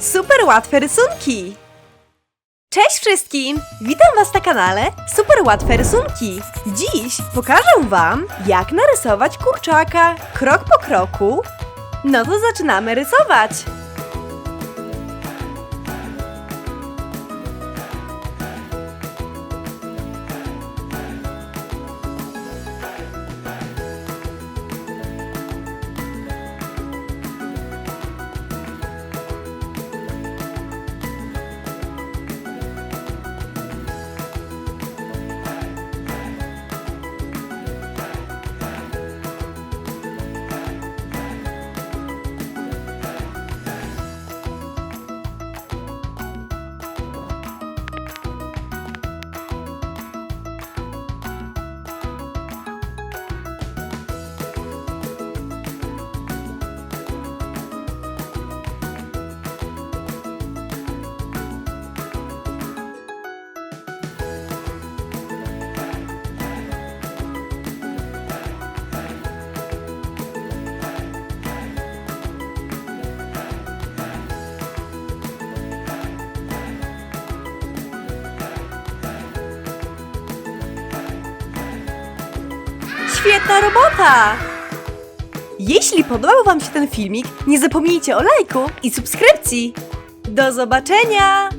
Super łatwe rysunki! Cześć wszystkim! Witam Was na kanale Super Łatwe Rysunki. Dziś pokażę Wam, jak narysować kurczaka krok po kroku. No to zaczynamy rysować! Świetna robota! Jeśli podobał Wam się ten filmik, nie zapomnijcie o lajku i subskrypcji. Do zobaczenia!